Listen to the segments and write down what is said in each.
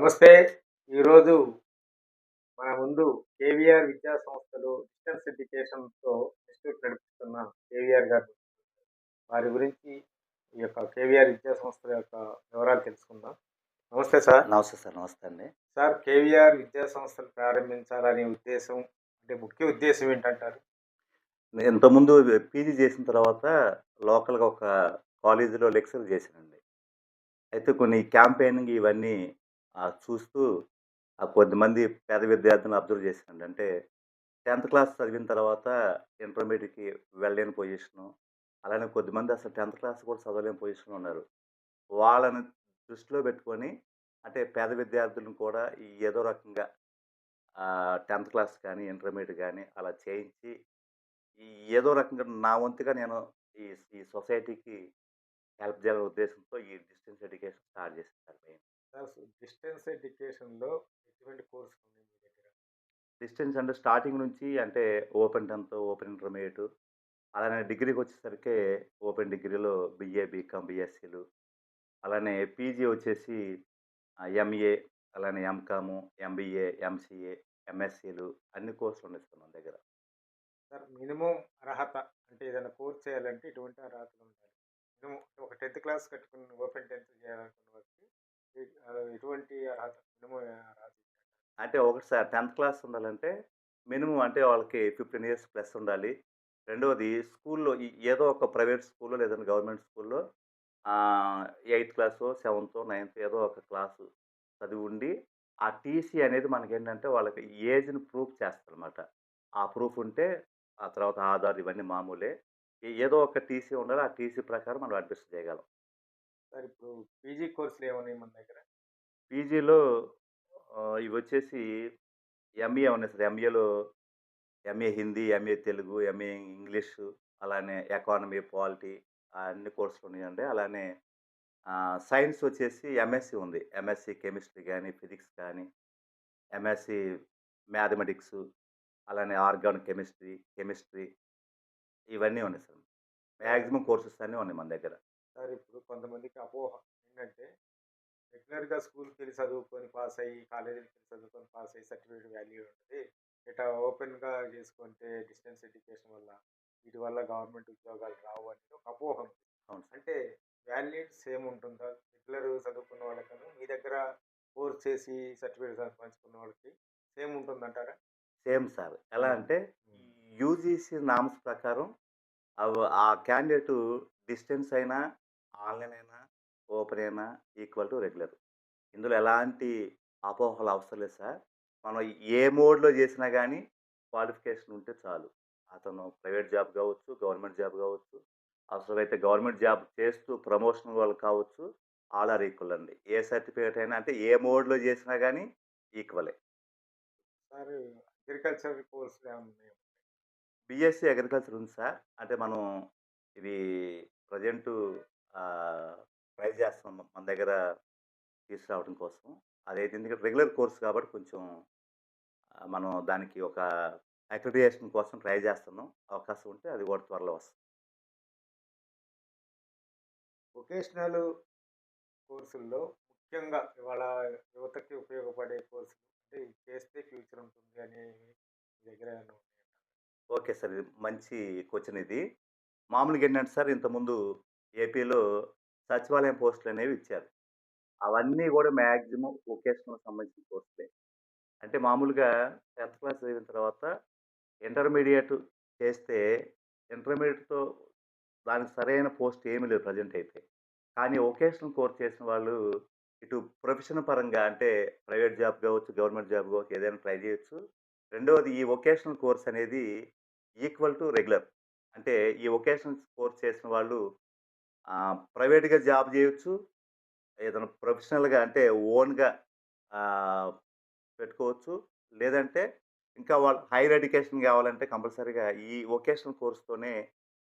నమస్తే. ఈరోజు మన ముందు కేవీఆర్ విద్యా సంస్థలు డిస్టెన్స్ ఎడ్యుకేషన్తో ఇన్స్టిట్యూట్ నడిపిస్తున్న కేవీఆర్ గారు. వారి గురించి ఈ యొక్క కేవీఆర్ విద్యా సంస్థల యొక్క వివరాలు తెలుసుకుందాం. నమస్తే సార్. నమస్తే సార్ నమస్తే అండి. సార్ కేవీఆర్ విద్యా సంస్థలు ప్రారంభించాలనే ఉద్దేశం అంటే ముఖ్య ఉద్దేశం ఏంటంటారు? ఇంతకుముందు పీజీ చేసిన తర్వాత లోకల్గా ఒక కాలేజీలో లెక్చర్ చేశానండి. అయితే కొన్ని క్యాంపెయినింగ్ ఇవన్నీ చూస్తూ ఆ కొద్దిమంది పేద విద్యార్థులను అబ్జర్వ్ చేశానండి అంటే టెన్త్ క్లాస్ చదివిన తర్వాత ఇంటర్మీడియట్కి వెళ్ళలేని పొజిషను అలానే కొద్దిమంది అసలు టెన్త్ క్లాస్ కూడా చదవలేని పొజిషన్లో ఉన్నారు. వాళ్ళని దృష్టిలో పెట్టుకొని అంటే పేద విద్యార్థులను కూడా ఏదో రకంగా టెన్త్ క్లాస్ కానీ ఇంటర్మీడియట్ కానీ అలా చేయించి ఈ ఏదో రకంగా నా వంతుగా నేను ఈ ఈ సొసైటీకి హెల్ప్ చేయాలనే ఉద్దేశంతో ఈ డిస్టెన్స్ ఎడ్యుకేషన్ స్టార్ట్ చేశాను సార్ మెయిన్ డిస్టెన్స్ ఎడ్యుకేషన్లో ఎటువంటి కోర్సు ఉంది మీ దగ్గర? డిస్టెన్స్ అంటే స్టార్టింగ్ నుంచి అంటే ఓపెన్ టెన్త్ ఓపెన్ ఇంటర్మీడియట్ అలానే డిగ్రీకి వచ్చేసరికి ఓపెన్ డిగ్రీలో బిఏ బీకామ్ బిఎస్సీలు అలానే పీజీ వచ్చేసి ఎంఏ అలానే ఎంకాము ఎంబీఏ ఎంసీఏ ఎంఎస్సీలు అన్ని కోర్సులు ఉన్నాయి సార్ మన దగ్గర. సార్ మినిమం అర్హత అంటే ఏదైనా కోర్స్ చేయాలంటే ఇటువంటి అర్హతలు ఉండాలి. మినిమం ఒక టెన్త్ క్లాస్ కట్టుకుని ఓపెన్ టెన్త్ చేయాలనుకున్న ఎటువంటి అర్హత మినిమం అర్హత అంటే ఒకటి సార్ టెన్త్ క్లాస్ ఉండాలంటే మినిమం అంటే వాళ్ళకి ఫిఫ్టీన్ ఇయర్స్ ప్లస్ ఉండాలి. రెండవది స్కూల్లో ఈ- ఏదో ఒక ప్రైవేట్ స్కూల్లో లేదంటే గవర్నమెంట్ స్కూల్లో ఎయిత్ క్లాస్ సెవెంత్ నైన్త్ ఏదో ఒక క్లాసు చదివి ఉండి ఆ టీసీ అనేది మనకి ఏంటంటే వాళ్ళకి ఏజ్ని ప్రూఫ్ చేస్తారనమాట ఆ ప్రూఫ్ ఉంటే ఆ తర్వాత ఆధార్ ఇవన్నీ మామూలే. ఏదో ఒక టీసీ ఉండాలి ఆ టీసీ ప్రకారం మనం అడ్మిషన్ చేయగలం. సార్ ఇప్పుడు పీజీ కోర్సులు ఏమన్నాయి మన దగ్గర? పీజీలో ఇవి వచ్చేసి ఎంఏ ఉన్నాయి sir. ఎంఏలో MA Hindi MA Telugu MA English అలానే ఎకానమీ పాలిటీ అన్ని కోర్సులు ఉన్నాయండి. అలానే సైన్స్ వచ్చేసి ఎంఎస్సి ఉంది. ఎంఎస్సి కెమిస్ట్రీ కానీ ఫిజిక్స్ కానీ ఎంఎస్సి మ్యాథమెటిక్స్ అలానే ఆర్గానిక్ కెమిస్ట్రీ కెమిస్ట్రీ ఇవన్నీ ఉన్నాయి సార్. మ్యాక్సిమం కోర్సెస్ అన్నీ ఉన్నాయి మన దగ్గర. సార్ ఇప్పుడు కొంతమందికి అపోహ ఏంటంటే రెగ్యులర్గా స్కూల్కి వెళ్ళి చదువుకొని పాస్ అయ్యి కాలేజీకి వెళ్ళి చదువుకొని పాస్ అయ్యి సర్టిఫికేట్ వాల్యూ ఉంటుంది. ఇట్లా ఓపెన్గా చేసుకుంటే డిస్టెన్స్ ఎడ్యుకేషన్ వల్ల వీటి వల్ల గవర్నమెంట్ ఉద్యోగాలు రావు అనేది ఒక అపోహ అంటే వాల్యూడ్ సేమ్ ఉంటుందా రెగ్యులర్ చదువుకున్న వాళ్ళకను మీ దగ్గర కోర్స్ చేసి సర్టిఫికేట్ సంపాదించుకున్న వాళ్ళకి సేమ్ ఉంటుందంటారా? Same sir. ఎలా అంటే యూజీసీ నామ్స్ ప్రకారం ఆ క్యాండిడేట్ డిస్టెన్స్ అయినా ఆన్లైన్ అయినా ఓపెన్ అయినా ఈక్వల్ టు రెగ్యులర్. ఇందులో ఎలాంటి అపోహలు అవసరం లేదు సార్. మనం ఏ మోడ్లో చేసినా కానీ క్వాలిఫికేషన్ ఉంటే చాలు. అతను ప్రైవేట్ జాబ్ కావచ్చు గవర్నమెంట్ జాబ్ కావచ్చు అవసరమైతే గవర్నమెంట్ జాబ్ చేస్తూ ప్రమోషన్ వాళ్ళు కావచ్చు ఆల్ ఆర్ ఈక్వల్ అండి. ఏ సర్టిఫికేట్ అయినా అంటే ఏ మోడ్లో చేసినా కానీ ఈక్వలే. సార్ అగ్రికల్చర్ ఉన్నాయా? బీఎస్సీ అగ్రికల్చర్ ఉంది సార్. అంటే మనం ఇది ప్రజెంట్ ట్రై చేస్తున్నాం మన దగ్గర తీసుకురావడం కోసం. అదైతే ఎందుకంటే రెగ్యులర్ కోర్స్ కాబట్టి కొంచెం మనం దానికి ఒక అక్రిడియేషన్ కోసం ట్రై చేస్తున్నాం. అవకాశం ఉంటే అది కూడా త్వరలో వస్తుంది. వొకేషనల్ కోర్సుల్లో ముఖ్యంగా ఇవాళ యువతకి ఉపయోగపడే కోర్సులు అంటే ఇది చేస్తే ఫ్యూచర్ ఉంటుంది అని దగ్గర? Okay sir. ఇది మంచి క్వశ్చన్ ఇది. మామూలుగా ఏంటంటే సార్ ఇంతకుముందు ఏపీలో సచివాలయం పోస్టులు అనేవి ఇచ్చారు. అవన్నీ కూడా మ్యాక్సిమం వొకేషనల్ సంబంధించిన పోస్టులే. అంటే మామూలుగా టెన్త్ క్లాస్ చదివిన తర్వాత ఇంటర్మీడియట్ చేస్తే ఇంటర్మీడియట్తో దానికి సరైన పోస్ట్ ఏమీ లేదు ప్రజెంట్ అయితే. కానీ వొకేషనల్ కోర్స్ చేసిన వాళ్ళు ఇటు ప్రొఫెషన్ పరంగా అంటే ప్రైవేట్ జాబ్ కావచ్చు గవర్నమెంట్ జాబ్ కావచ్చు ఏదైనా ట్రై చేయొచ్చు. రెండవది ఈ వొకేషనల్ కోర్స్ అనేది ఈక్వల్ టు రెగ్యులర్. అంటే ఈ వొకేషనల్ కోర్స్ చేసిన వాళ్ళు ప్రైవేట్గా జాబ్ చేయొచ్చు ఏదైనా ప్రొఫెషనల్గా అంటే ఓన్గా పెట్టుకోవచ్చు. లేదంటే ఇంకా వాళ్ళు హైయర్ ఎడ్యుకేషన్ కావాలంటే కంపల్సరీగా ఈ వొకేషనల్ కోర్స్తోనే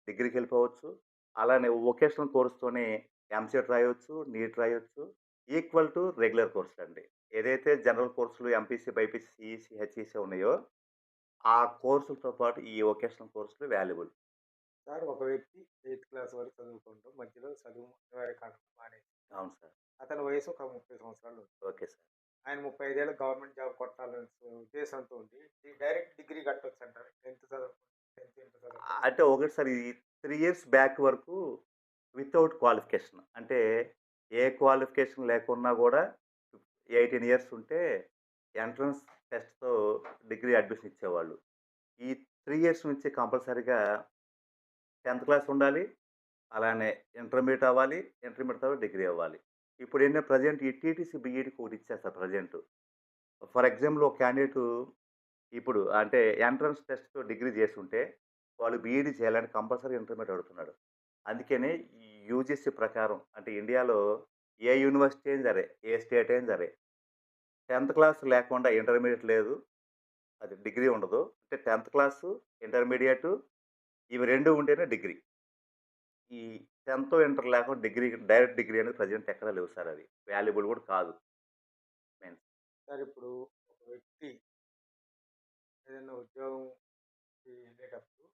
డిగ్రీకి వెళ్ళిపోవచ్చు అలానే వొకేషనల్ కోర్స్తోనే ఎంసెట్ రాయొచ్చు నీట్ రాయొచ్చు. ఈక్వల్ టు రెగ్యులర్ కోర్స్ అండి. ఏదైతే జనరల్ కోర్సులు ఎంపీసీ బైపీసీ సిఈసీ హెచ్ఈసీ ఉన్నాయో ఆ కోర్సులతో పాటు ఈ వొకేషనల్ కోర్సులు వాల్యుబుల్. సార్ ఒక వ్యక్తి ఎయిత్ క్లాస్ వరకు చదువుకుంటూ మధ్యలో చదువు వారి కారణం మానేసి అవును సార్. అతని వయసు ఒక ముప్పై సంవత్సరాలు ఉంది. Okay sir. ఆయన ముప్పై ఐదేళ్ళు గవర్నమెంట్ జాబ్ కొట్టాలనే ఉద్దేశంతో ఉండి డైరెక్ట్ డిగ్రీ కట్టొచ్చు అంటారు. టెన్త్ చదువు టెన్త్ ఇంటర్ చదువు అంటే ఒకటిసారి త్రీ ఇయర్స్ బ్యాక్ వరకు వితౌట్ క్వాలిఫికేషన్. అంటే ఏ క్వాలిఫికేషన్ లేకున్నా కూడా ఎయిటీన్ ఇయర్స్ ఉంటే ఎంట్రన్స్ టెస్ట్తో డిగ్రీ అడ్మిషన్ ఇచ్చేవాళ్ళు. ఈ త్రీ ఇయర్స్ నుంచి కంపల్సరీగా టెన్త్ క్లాస్ ఉండాలి. అలానే ఇంటర్మీడియట్ అవ్వాలి. ఇంటర్మీడియట్ తర్వాత డిగ్రీ అవ్వాలి. ఇప్పుడు ఏంటంటే ప్రజెంట్ ఈ టీటీసీ బీఈడికి ఒకటి ఇచ్చేస్తారు ప్రజెంట్. ఫర్ ఎగ్జాంపుల్ ఒక క్యాండిడేట్ ఇప్పుడు అంటే ఎంట్రన్స్ టెస్ట్తో డిగ్రీ చేస్తుంటే వాళ్ళు బీఈడి చేయాలని కంపల్సరీ ఇంటర్మీడియట్ అడుగుతున్నాడు. అందుకనే యూజీసీ ప్రకారం అంటే ఇండియాలో ఏ యూనివర్సిటీ అయినా సరే ఏ స్టేట్ అయినా సరే టెన్త్ క్లాస్ లేకుండా ఇంటర్మీడియట్ లేదు. అది డిగ్రీ ఉండదు. అంటే టెన్త్ క్లాసు ఇంటర్మీడియట్ ఇవి రెండు ఉంటేనే డిగ్రీ. ఈ టెన్త్ ఇంటర్ లేకుండా డిగ్రీ డైరెక్ట్ డిగ్రీ అనేది ప్రజెంట్ ఎక్కడా లేవు సార్ అది వాల్యుబుల్ కూడా కాదు. సార్ ఇప్పుడు ఒక వ్యక్తి ఏదైనా ఉద్యోగం వెళ్ళేటప్పుడు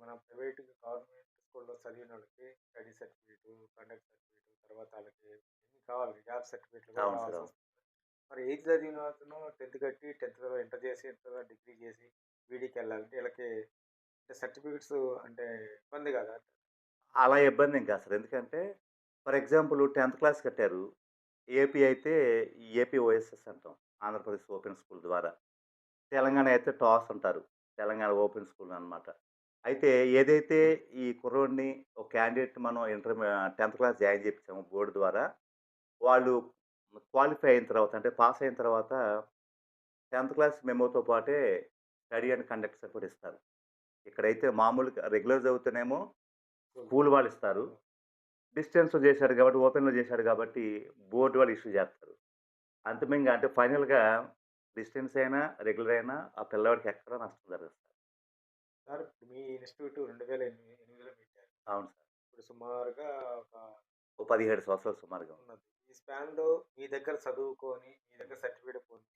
మన ప్రైవేట్ గవర్నమెంట్ స్కూల్లో చదివిన వాళ్ళకి స్టడీ సర్టిఫికేట్ కండక్ట్ సర్టిఫికేట్ తర్వాత వాళ్ళకి ఎన్ని కావాలి జాబ్ సర్టిఫికేట్లు మరి ఎయిత్ చదివిన అతను టెన్త్ కట్టి టెన్త్ ఇంటర్ చేసి ఇంటర్ డిగ్రీ చేసి బీడీకి వెళ్ళాలంటే వీళ్ళకి సర్టిఫికేట్స్ అంటే ఇబ్బంది కదా. అలా ఇబ్బంది కాదు సార్ ఎందుకంటే ఫర్ ఎగ్జాంపుల్ టెన్త్ క్లాస్ కట్టారు. ఏపీ అయితే ఏపీ ఓఎస్ఎస్ అంటాం. ఆంధ్రప్రదేశ్ ఓపెన్ స్కూల్ ద్వారా. తెలంగాణ అయితే టాస్ అంటారు. తెలంగాణ ఓపెన్ స్కూల్ అన్నమాట. అయితే ఏదైతే ఈ కుర్రోడిని ఒక క్యాండిడేట్ మనం ఇంటర్ టెన్త్ క్లాస్ జాయిన్ చేయించాము బోర్డు ద్వారా వాళ్ళు క్వాలిఫై అయిన తర్వాత అంటే పాస్ అయిన తర్వాత టెన్త్ క్లాస్ మెమోతో పాటే స్టడీ అండ్ కండక్ట్ సర్టిఫికేట్ ఇస్తారు ఇక్కడైతే మామూలుగా రెగ్యులర్ చదువుతూనేమో స్కూల్ వాళ్ళు ఇస్తారు డిస్టెన్స్లో చేశాడు కాబట్టి ఓపెన్లో చేశాడు కాబట్టి బోర్డు వాళ్ళు ఇష్యూ చేస్తారు. అంతిమంగా అంటే ఫైనల్గా డిస్టెన్స్ అయినా రెగ్యులర్ అయినా ఆ పిల్లవాడికి ఎక్కడ నష్టం జరగదు సార్. మీ ఇన్స్టిట్యూట్ రెండు వేల ఎనిమిది ఎనిమిదిలో పెట్టారు. అవును సార్. ఇప్పుడు సుమారుగా ఒక పదిహేడు సంవత్సరాలు సుమారుగా. ఉన్నది. ఈ స్పాన్లో మీ దగ్గర చదువుకొని మీ దగ్గర సర్టిఫికేట్ పొంది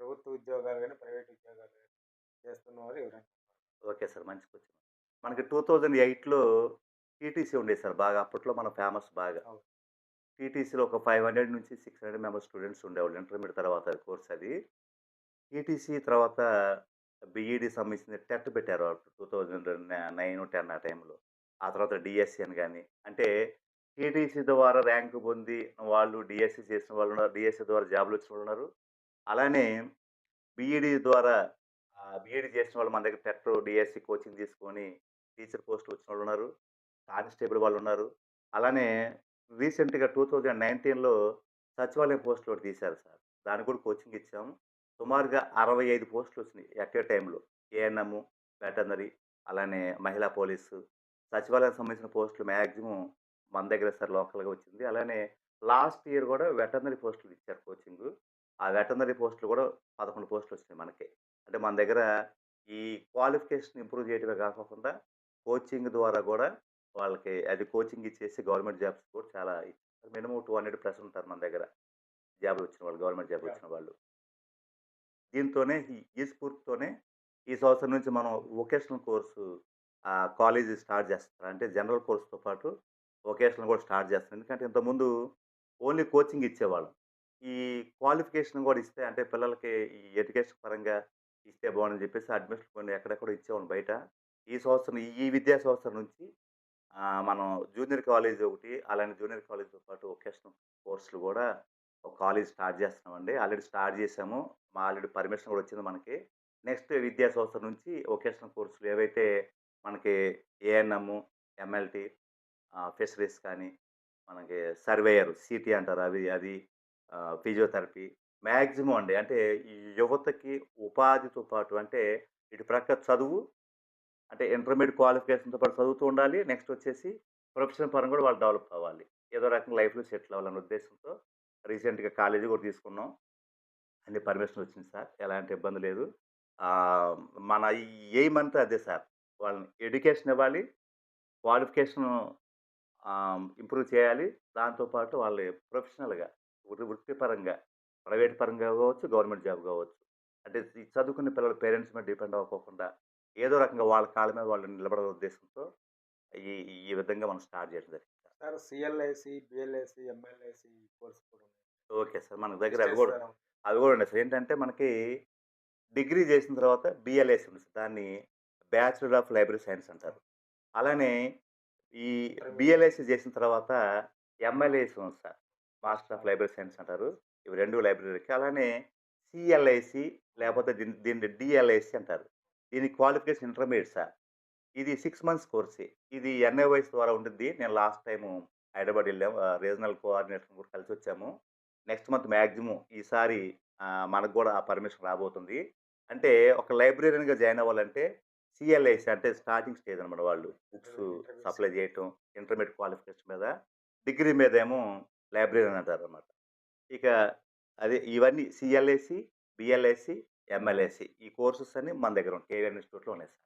ప్రభుత్వ ఉద్యోగాలు కానీ ప్రైవేట్ ఉద్యోగాలు కానీ చేస్తున్న వారు ఎవరైనా ఓకే సార్. మంచి క్వశ్చన్. మనకి టూ థౌజండ్ ఎయిట్లో టీటీసీ ఉండేది సార్ బాగా. అప్పట్లో మన ఫేమస్ బాగా. టీటీసీలో ఒక ఫైవ్ హండ్రెడ్ నుంచి సిక్స్ హండ్రెడ్ మెంబర్స్ స్టూడెంట్స్ ఉండేవాళ్ళు. ఇంటర్మీడియట్ తర్వాత కోర్స్ అది. టీటీసీ తర్వాత బీఈడి సంబంధించిన టెట్ పెట్టారు టూ థౌజండ్ నైన్ టెన్ ఆ టైంలో. ఆ తర్వాత డిఎస్సి అని కానీ. అంటే టీటీసీ ద్వారా ర్యాంకు పొంది వాళ్ళు డిఎస్సి చేసిన వాళ్ళు ఉన్నారు. డిఎస్సి ద్వారా జాబ్లు వచ్చిన వాళ్ళు ఉన్నారు. అలానే బీఈడి ద్వారా బీఈడి చేసిన వాళ్ళు మన దగ్గర టెట్ డిఎస్సి కోచింగ్ తీసుకొని టీచర్ పోస్ట్ వచ్చిన వాళ్ళు ఉన్నారు. కానిస్టేబుల్ వాళ్ళు ఉన్నారు. అలానే రీసెంట్గా టూ థౌజండ్ నైన్టీన్లో సచివాలయం పోస్టులు ఒకటి తీశారు సార్. దానికి కూడా కోచింగ్ ఇచ్చాము సుమారుగా అరవై ఐదు పోస్టులు వచ్చినాయి ఎట్ ఏ టైంలో ఏఎన్ఎం వెటర్నరీ అలానే మహిళా పోలీసు. సచివాలయం సంబంధించిన పోస్టులు మ్యాక్సిమం మన దగ్గర సార్ లోకల్గా వచ్చింది. అలానే లాస్ట్ ఇయర్ కూడా వెటర్నరీ పోస్టులు ఇచ్చారు కోచింగ్. ఆ వెటర్నరీ పోస్టులు కూడా పదకొండు పోస్టులు వచ్చినాయి మనకి. అంటే మన దగ్గర ఈ క్వాలిఫికేషన్ ఇంప్రూవ్ చేయడమే కాకుండా కోచింగ్ ద్వారా కూడా వాళ్ళకి అది కోచింగ్ ఇచ్చేసి గవర్నమెంట్ జాబ్స్ కూడా చాలా మినిమం టూ హండ్రెడ్ ప్లస్ ఉంటారు మన దగ్గర. జాబ్లు వచ్చిన వాళ్ళు గవర్నమెంట్ జాబ్ వచ్చిన వాళ్ళు. దీంతోనే ఈ- స్ఫూర్తితోనే ఈ సంవత్సరం నుంచి మనం వొకేషనల్ కోర్సు కాలేజ్ స్టార్ట్ చేస్తారు? అంటే జనరల్ కోర్సుతో పాటు వొకేషనల్ కూడా స్టార్ట్ చేస్తాం. ఎందుకంటే ఇంతకుముందు ఓన్లీ కోచింగ్ ఇచ్చేవాళ్ళం. ఈ క్వాలిఫికేషన్ కూడా ఇస్తే అంటే పిల్లలకి ఈ ఎడ్యుకేషన్ పరంగా ఇస్తే బాగుందని చెప్పేసి అడ్మిషన్ కొన్ని ఎక్కడెక్కడ ఇచ్చేవాడు బయట. ఈ సంవత్సరం ఈ విద్యా సంవత్సరం నుంచి మనం జూనియర్ కాలేజ్ ఒకటి అలానే జూనియర్ కాలేజ్తో పాటు వొకేషనల్ కోర్సులు కూడా ఒక కాలేజ్ స్టార్ట్ చేస్తున్నామండి. ఆల్రెడీ స్టార్ట్ చేసాము మా ఆల్రెడీ పర్మిషన్ కూడా వచ్చింది మనకి. నెక్స్ట్ విద్యా సంవత్సరం నుంచి వొకేషనల్ కోర్సులు ఏవైతే మనకి ఏఎన్ఎం ఎంఎల్టీ ఫిషరీస్ కానీ మనకి సర్వేయర్ సిటీ అంటారు అవి అది ఫిజియోథెరపీ మ్యాక్సిమం అండి. అంటే ఈ యువతకి ఉపాధితో పాటు అంటే ఇటు ప్రక్క చదువు అంటే ఇంటర్మీడియట్ క్వాలిఫికేషన్తో పాటు చదువుతూ ఉండాలి. నెక్స్ట్ వచ్చేసి ప్రొఫెషనల్ పరంగా కూడా వాళ్ళు డెవలప్ అవ్వాలి. ఏదో రకంగా లైఫ్లో సెటిల్ అవ్వాలనే ఉద్దేశంతో రీసెంట్గా కాలేజీ కూడా తీసుకున్నాం. అన్ని పర్మిషన్ వచ్చింది సార్. ఎలాంటి ఇబ్బంది లేదు. మన ఎయిమ్ అంతా అదే సార్. వాళ్ళని ఎడ్యుకేషన్ ఇవ్వాలి. క్వాలిఫికేషన్ ఇంప్రూవ్ చేయాలి. దాంతోపాటు వాళ్ళు ప్రొఫెషనల్గా వృత్తిపరంగా ప్రైవేట్ పరంగా కావచ్చు గవర్నమెంట్ జాబ్ కావచ్చు అంటే ఈ చదువుకునే పిల్లల పేరెంట్స్ మీద డిపెండ్ అవ్వకుండా ఏదో రకంగా వాళ్ళ కాళ్ళ మీద వాళ్ళు నిలబడే ఉద్దేశంతో ఈ ఈ విధంగా మనం స్టార్ట్ చేయడం జరిగింది sir. CLISc BLISc MLISc course కూడా ఓకే సార్ మన దగ్గర అవి కూడా అవి కూడా ఉన్నాయి సార్. ఏంటంటే మనకి డిగ్రీ చేసిన తర్వాత బీఎల్ఎస్ ఉంది సార్. దాన్ని బ్యాచిలర్ ఆఫ్ లైబ్రరీ సైన్స్ అంటారు. అలానే ఈ బీఎల్ఎస్సీ చేసిన తర్వాత ఎంఎల్ఏసి ఉంది sir. Master of library science అంటారు. ఇవి 2 లైబ్రరీకి. అలానే సీఎల్ఐసి లేకపోతే దీన్ని దీన్ని డీఎల్ఐసి అంటారు. దీని క్వాలిఫికేషన్ ఇంటర్మీడియేట్ సార్. ఇది 6 మంత్స్ కోర్సే. ఇది ఎన్ఐవైస్ ద్వారా ఉండిద్ది. నేను లాస్ట్ టైము హైదరాబాద్ వెళ్ళాం. ఆహ్, రీజనల్ కోఆర్డినేటర్ కూడా కలిసొచ్చాము. నెక్స్ట్ మంత్ మాక్సిమం ఈసారి మనకు కూడా ఆ పర్మిషన్ రాబోతుంది. అంటే ఒక లైబ్రేరియన్‌గా జాయిన్ అవ్వాలంటే సీఎల్ఐసి అంటే స్టార్టింగ్ స్టేజ్ అనమాట వాళ్ళు. బుక్స్. సప్లై చేయటం, ఇంటర్మీడియేట్ క్వాలిఫికేషన్ మీద. డిగ్రీ మీదేమో లైబ్రేరియన్ అంటారనమాట. ఇక అదే ఇవన్నీ సీఎల్ఐసి, బీఎల్ఐసి, ఎంఎల్ఐసి ఈ కోర్సెస్ అన్నీ మన దగ్గర ఉన్నాయి. కేవీఆర్ ఇన్‌స్టిట్యూట్‌లో ఉన్నాయి సార్.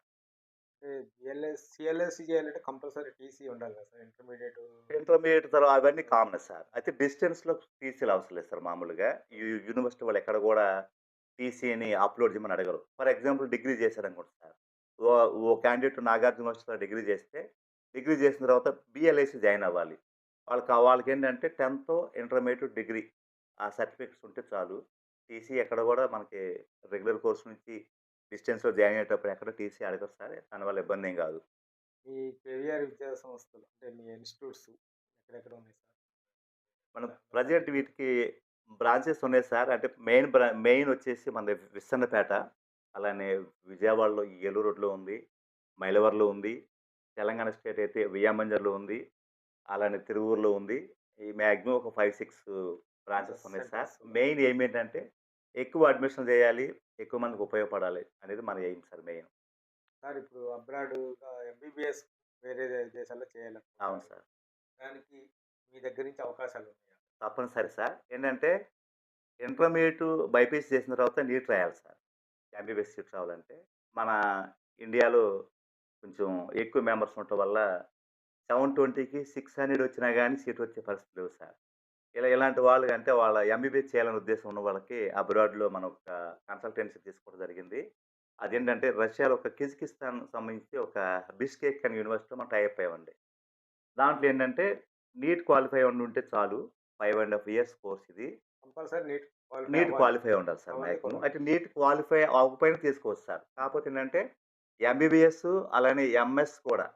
బిఎల్ఎస్ సిఎల్ఎస్సి చేయాలంటే కంపల్సరీ టీసీ ఉండాలి కదా సార్ ఇంటర్మీడియట్ ఇంటర్మీడియేట్ తర్వాత అవన్నీ కామన్ సార్. అయితే డిస్టెన్స్‌లో టీసీలు అవసరం లేదు సార్ మామూలుగా. యూనివర్సిటీ వాళ్ళు ఎక్కడ కూడా టీసీని అప్‌లోడ్ చేయమని అడగరు. ఫర్ ఎగ్జాంపుల్ డిగ్రీ చేశారనుకోండి సార్. ఓ ఓ క్యాండిడేట్ నాగార్జున యూనివర్సిటీలో డిగ్రీ చేస్తే, డిగ్రీ చేసిన తర్వాత బీఎల్ఐసి జాయిన్ అవ్వాలి. వాళ్ళకి వాళ్ళకేంటంటే 10థ్, ఇంటర్మీడియేట్, డిగ్రీ ఆ సర్టిఫికేట్స్ ఉంటే చాలు. టీసీ ఎక్కడ కూడా మనకి రెగ్యులర్ కోర్స్ నుంచి డిస్టెన్స్‌లో జాయిన్ అయ్యేటప్పుడు ఎక్కడ టీసీ అడగరు సార్. దానివల్ల ఇబ్బంది ఏం కాదు. మీ కేవీఆర్ విద్యా సంస్థలు అంటే మీ ఇన్స్టిట్యూట్స్ ఎక్కడెక్కడ ఉన్నాయి సార్? మనం ప్రెజెంట్ వీటికి బ్రాంచెస్ ఉన్నాయి సార్. అంటే మెయిన్ బ్రా మెయిన్ వచ్చేసి మనది విస్సన్నపేట. అలానే విజయవాడలో ఏలూరు రోడ్‌లో ఉంది. మైలవరంలో ఉంది. తెలంగాణ స్టేట్ అయితే వియ్యంబంజర్‌లో ఉంది. అలానే తిరువూరులో ఉంది. ఈ మాక్సిమం ఒక 5, 6 బ్రాంచెస్ ఉన్నాయి సార్. మెయిన్ ఎయిమ్ ఏంటంటే ఎక్కువ అడ్మిషన్ చేయాలి. ఎక్కువ మందికి ఉపయోగపడాలి అనేది మన ఎయిమ్ సార్ మెయిన్. సార్ ఇప్పుడు అబ్రాడ్‌గా ఎంబీబీఎస్ వేరే దేశాల్లో అవును చేయాలనుకుంటున్నారు. సార్. దానికి మీ దగ్గర నుంచి అవకాశాలు ఉన్నాయా? తప్పనిసరి సార్. ఏంటంటే ఇంటర్మీడియేట్ బైపీసీ చేసిన తర్వాత నీట్ రాయాలి సార్. ఎంబీబీఎస్ సీట్ రావాలంటే. మన ఇండియాలో కొంచెం ఎక్కువ మెంబర్స్ ఉండటం వల్ల 720కి 600 వచ్చినా గానీ సీట్ వచ్చే పరిస్థితి లేవు సార్. ఇలా ఇలాంటి వాళ్ళు అంటే వాళ్ళ ఎంబీబీఎస్ చేయాలనే ఉద్దేశం ఉన్న వాళ్ళకి అబ్రాడ్‌లో మనం ఒక కన్సల్టెన్సీ తీసుకోవడం జరిగింది. అదేంటంటే రష్యాలో ఒక కిర్గిజిస్తాన్ సంబంధించి ఒక బిష్కేక్ అనే యూనివర్సిటీలో మనం టై అప్ అయ్యామండి. దాంట్లో ఏంటంటే నీట్ క్వాలిఫై ఉండి ఉంటే చాలు. 5 ½ ఇయర్స్ కోర్స్ ఇది. కంపల్సరీ నీట్ క్వాలిఫై నీట్ అవ్వాలి. క్వాలిఫై ఉండాలి సార్. కూడా. అయితే నీట్ క్వాలిఫై అవ్వకపోయినా తీసుకోవచ్చు సార్. కాకపోతే ఏంటంటే ఎంబీబీఎస్ అలానే ఎంఎస్ కూడా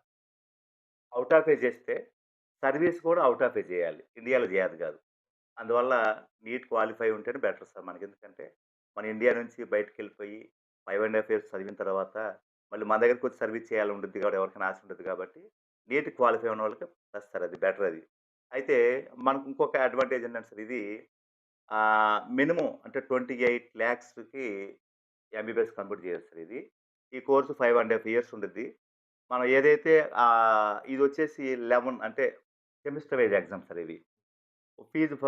ఔట్ ఆఫ్ ఏ చేస్తే సర్వీస్ కూడా ఔట్ ఆఫ్ ఏ చేయాలి. ఇండియాలో చేయదు కాదు. అందువల్ల నీట్ క్వాలిఫై ఉంటేనే బెటర్ సార్ మనకి. ఎందుకంటే మన ఇండియా నుంచి బయటకు వెళ్ళిపోయి ఫైవ్ అండ్ హాఫ్ ఇయర్స్ చదివిన తర్వాత మళ్ళీ మన దగ్గరకు వచ్చి సర్వీస్ చేయాలని ఉంటుంది కాబట్టి ఎవరికైనా ఆశ ఉంటుంది కాబట్టి నీట్ క్వాలిఫై ఉన్న వాళ్ళకి ప్లస్ సార్ అది బెటర్ అది. అయితే మనకు ఇంకొక అడ్వాంటేజ్ ఏంటంటే సార్ ఇది మినిమం మినిమమ్ అంటే 28 లాక్స్‌కి ఎంబీబీఎస్ కంప్లీట్ చేయొచ్చు సార్ ఇది. ఈ course five and half years ఉంటుంది మనం ఏదైతే ఇది వచ్చేసి లెవెన్ అంటే సెమిస్టర్ వైజ్ ఎగ్జామ్స్ సార్ ఇవి. ఫీజు ఫ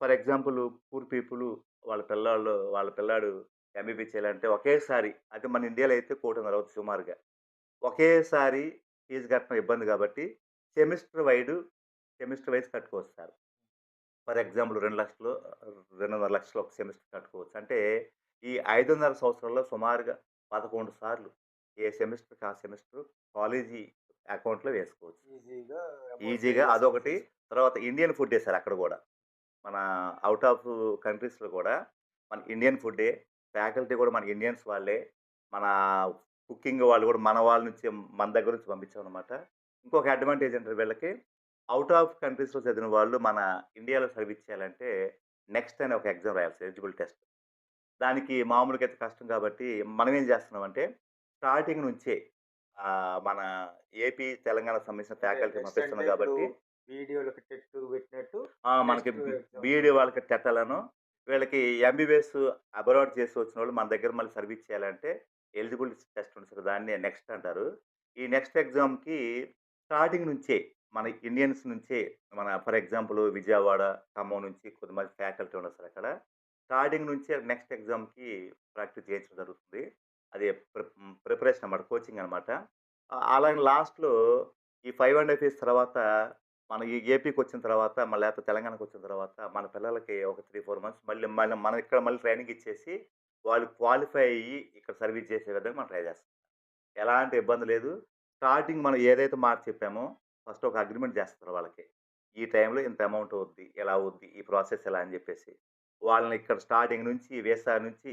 ఫర్ ఎగ్జాంపుల్ పూర్ పీపుల్ వాళ్ళ పిల్లాళ్ళు వాళ్ళ పిల్లాడు ఎంబీబీ చేయాలంటే ఒకేసారి అది మన ఇండియాలో అయితే 1,50,000 అవుతుంది సుమారుగా. ఒకేసారి ఫీజు కట్టడం ఇబ్బంది కాబట్టి సెమిస్టర్ వైడ్ సెమిస్టర్ వైజ్ కట్టుకోవచ్చు సార్. ఫర్ ఎగ్జాంపుల్ 2,00,000 2,50,000 ఒక సెమిస్టర్ కట్టుకోవచ్చు. అంటే ఈ 5.5 సంవత్సరాల్లో సుమారుగా 11 సార్లు ఏ సెమిస్టర్‌కి ఆ సెమిస్టర్ కాలేజీ అకౌంట్‌లో వేసుకోవచ్చు. ఈజీగా అదొకటి. తర్వాత ఇండియన్ ఫుడ్డే సార్ అక్కడ గూడా. మన ఔట్ ఆఫ్ కంట్రీస్‌లో గూడా మన ఇండియన్ ఫుడ్డే. ఫ్యాకల్టీ కూడా మన ఇండియన్స్ వాళ్ళే. మన కుకింగ్ వాళ్ళు కూడా మన వాళ్ళ నుంచి మన దగ్గర నుంచి పంపించామనమాట. ఇంకొక అడ్వాంటేజ్ ఏంటంటే వీళ్ళకి ఔట్ ఆఫ్ కంట్రీస్‌లో చదివిన వాళ్ళు మన ఇండియాలో సర్వీస్ చేయాలంటే నెక్స్ట్ అనే ఒక ఎగ్జామ్ రాయాలి సార్ ఎలిజిబుల్ టెస్ట్. దానికి మామూలుగా అయితే కష్టం కాబట్టి మనం ఏం చేస్తున్నామంటే స్టార్టింగ్ నుంచే మన ఏపీ, తెలంగాణ సంబంధించిన ఫ్యాకల్టీ నెక్స్ట్ పంపిస్తున్నాం ఇప్పుడు కాబట్టి వీడియోలకి టెట్ పెట్టినట్టు ఆ! మనకి ఎగ్జామ్ బీఈడీ వాళ్ళకి టెట్టాలను వీళ్ళకి ఎంబీబీఎస్ అబ్రాడ్ చేసి వచ్చినోళ్ళు మన దగ్గర మళ్ళీ సర్వీస్ చేయాలంటే ఎలిజిబిలిటీ టెస్ట్ ఉంటుంది సార్. దాన్నే నెక్స్ట్ అంటారు. ఈ నెక్స్ట్ ఎగ్జామ్‌కి స్టార్టింగ్ నుంచే మన ఇండియన్స్ నుంచే మన ఫర్ ఎగ్జాంపుల్ విజయవాడ, ఖమ్మం నుంచి కొంతమంది ఫ్యాకల్టీ ఉన్నారు సార్ అక్కడ. స్టార్టింగ్ నుంచే నెక్స్ట్ ఎగ్జామ్‌కి ప్రాక్టీస్ చేయించడం జరుగుతుంది. అది ప్రి ప్రిపరేషన్ అనమాట కోచింగ్ అనమాట. అలాగే లాస్ట్‌లో ఈ ఫైవ్ హండ్రెడ్ ఫీస్ తర్వాత మన ఈ ఏపీకి వచ్చిన తర్వాత మళ్ళీ లేకపోతే తెలంగాణకు వచ్చిన తర్వాత మన పిల్లలకి ఒక 3, 4 మంత్స్ మళ్ళీ మళ్ళీ మనం ఇక్కడ మళ్ళీ ట్రైనింగ్ ఇచ్చేసి వాళ్ళు క్వాలిఫై అయ్యి ఇక్కడ సర్వీస్ చేసే విధంగా మనం ట్రై చేస్తాం. ఎలాంటి ఇబ్బంది లేదు. స్టార్టింగ్ మనం ఏదైతే మాట చెప్పామో ఫస్ట్ ఒక అగ్రిమెంట్ చేస్తారు వాళ్ళకి. ఈ టైంలో ఇంత అమౌంట్ అవుద్ది. ఎలా అవుద్ది. ఈ ప్రాసెస్ ఇలా అని చెప్పేసి. వాళ్ళని ఇక్కడ స్టార్టింగ్ నుంచి వేసా నుంచి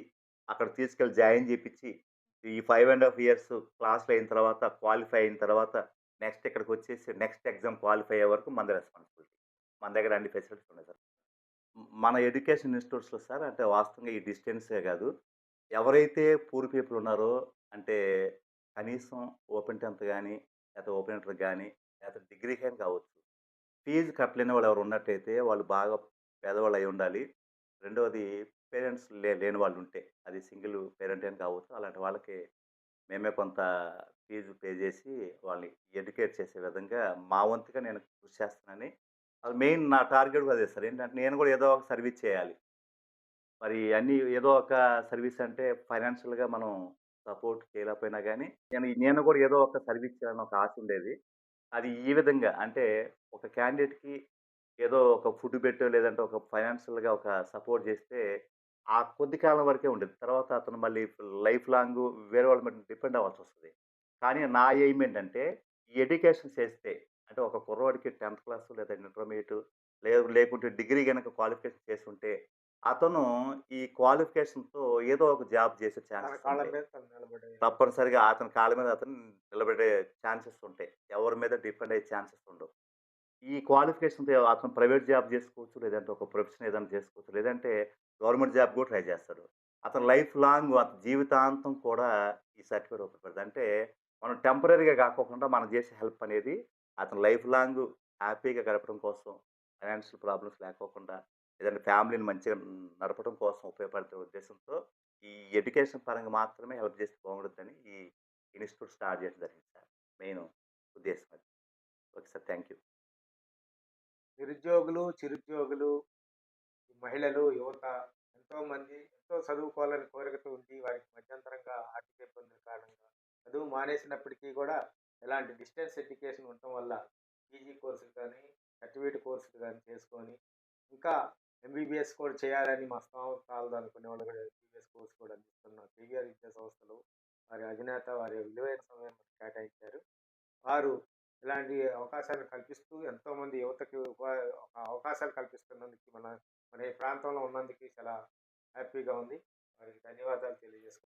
అక్కడ తీసుకెళ్ళి జాయిన్ చేపించి ఈ ఫైవ్ అండ్ హాఫ్ ఇయర్స్ క్లాస్‌లో అయిన తర్వాత క్వాలిఫై అయిన తర్వాత నెక్స్ట్ ఇక్కడికి వచ్చేసి నెక్స్ట్ ఎగ్జామ్ క్వాలిఫై అయ్యే వరకు మన రెస్పాన్సిబిలిటీ. మన దగ్గర అన్ని ఫెసిలిటీస్ ఉన్నాయి సార్. మన ఎడ్యుకేషన్ ఇన్‌స్టిట్యూట్స్‌లో సార్ అంటే వాస్తవంగా ఈ డిస్టెన్సే కాదు. ఎవరైతే పూర్ పీపుల్ ఉన్నారో అంటే కనీసం ఓపెన్ టెన్త్ కానీ లేకపోతే ఓపెన్ ఇంటర్ కానీ లేకపోతే డిగ్రీ కానీ కావచ్చు. ఫీజు కట్టలేని వాళ్ళు ఎవరు ఉన్నట్టయితే వాళ్ళు బాగా పేదవాళ్ళు అయి ఉండాలి. రెండవది పేరెంట్స్ లే లేని వాళ్ళు ఉంటే అది సింగిల్ పేరెంట్ అని కావచ్చు. అలాంటి వాళ్ళకి మేమే కొంత ఫీజు పే చేసి వాళ్ళని ఎడ్యుకేట్ చేసే విధంగా మా వంతుగా నేను కృషి చేస్తానని అది మెయిన్ నా టార్గెట్ కూడా అదే సార్. ఏంటంటే నేను కూడా ఏదో ఒక సర్వీస్ చేయాలి. మరి అన్నీ ఏదో ఒక సర్వీస్ అంటే ఫైనాన్షియల్‌గా మనం సపోర్ట్ చేయలేకపోయినా కానీ నేను నేను కూడా ఏదో ఒక సర్వీస్ చేయాలని ఒక ఆశ ఉండేది. అది ఈ విధంగా అంటే ఒక క్యాండిడేట్‌కి ఏదో ఒక ఫుడ్ పెట్టో లేదంటే ఒక ఫైనాన్షియల్‌గా ఒక సపోర్ట్ చేస్తే ఆ కొద్ది కాలం వరకే ఉండేది. తర్వాత అతను మళ్ళీ లైఫ్ లాంగ్ వేరే వాళ్ళ మీద డిపెండ్ అవ్వాల్సొస్తది. కానీ నా ఎయిమ్ ఏంటంటే ఈ ఎడ్యుకేషన్ చేస్తే అంటే ఒక కుర్రోడికి 10థ్ క్లాస్ లేదా ఇంటర్మీడియేట్ లేదు లేకుంటే డిగ్రీ గనక క్వాలిఫికేషన్ చేసుంటే అతను ఈ క్వాలిఫికేషన్‌తో ఏదో ఒక జాబ్ చేసే తన ఛాన్సెస్ కాళ్ళ ఉంటాయి. మీద తను నిలబడే తప్పనిసరిగా అతని కాళ్ళ మీద అతను నిలబడే ఛాన్సెస్ ఉంటాయి. ఎవరి మీద డిపెండ్ అయ్యే ఛాన్సెస్ ఉండవు. ఈ క్వాలిఫికేషన్‌తో అతను ప్రైవేట్ జాబ్ చేసుకోవచ్చు. లేదంటే ఒక ప్రొఫెషన్ ఏదైనా చేసుకోవచ్చు. లేదంటే గవర్నమెంట్ జాబ్ కూడా ట్రై చేస్తాడు. అతను లైఫ్ లాంగ్ అతని జీవితాంతం కూడా ఈ సర్టిఫికేట్ ఉపయోగపడుతుంది. అంటే మనం టెంపరరీగా కాకోకుండా మనం చేసే హెల్ప్ అనేది అతను లైఫ్ లాంగ్ హ్యాపీగా గడపడం కోసం ఫైనాన్షియల్ ప్రాబ్లమ్స్ లేకోకుండా లేదంటే ఫ్యామిలీని మంచిగా నడపడం కోసం ఉపయోగపడే ఉద్దేశంతో ఈ ఎడ్యుకేషన్ పరంగా మాత్రమే హెల్ప్ చేస్తే బాగుంటుందని ఈ ఇన్‌స్టిట్యూట్ స్టార్ట్ చేయడం జరిగింది సార్. మెయిన్ ఉద్దేశం అది. Okay sir. Thank you. నిరుద్యోగులు, చిరుద్యోగులు, మహిళలు, యువత ఎంతోమంది ఎంతో చదువుకోవాలని కోరికతో ఉండి వారికి మధ్యంతరంగా ఆర్థిక ఇబ్బందుల కారణంగా చదువు మానేసినప్పటికీ కూడా ఎలాంటి డిస్టెన్స్ ఎడ్యుకేషన్ ఉండటం వల్ల పీజీ కోర్సులు కానీ, సర్టిఫికేట్ కోర్సులు కానీ చేసుకొని ఇంకా ఎంబీబీఎస్ కూడా చేయాలని మా స్థానం చాలదు అనుకునే వాళ్ళు కూడా ఎంబీబీఎస్ కోర్స్ కూడా అందిస్తున్న కేవీఆర్ విద్యా సంస్థలు వారి అధినేత వారి విలువైన సమయం కేటాయించారు. వారు ఇలాంటి అవకాశాలు కల్పిస్తూ ఎంతోమంది యువతకి ఉపా అవకాశాలు కల్పిస్తున్నందుకు మన మన ఈ ప్రాంతంలో ఉన్నందుకు చాలా హ్యాపీగా ఉంది. వారికి ధన్యవాదాలు తెలియజేసుకుంటున్నాను.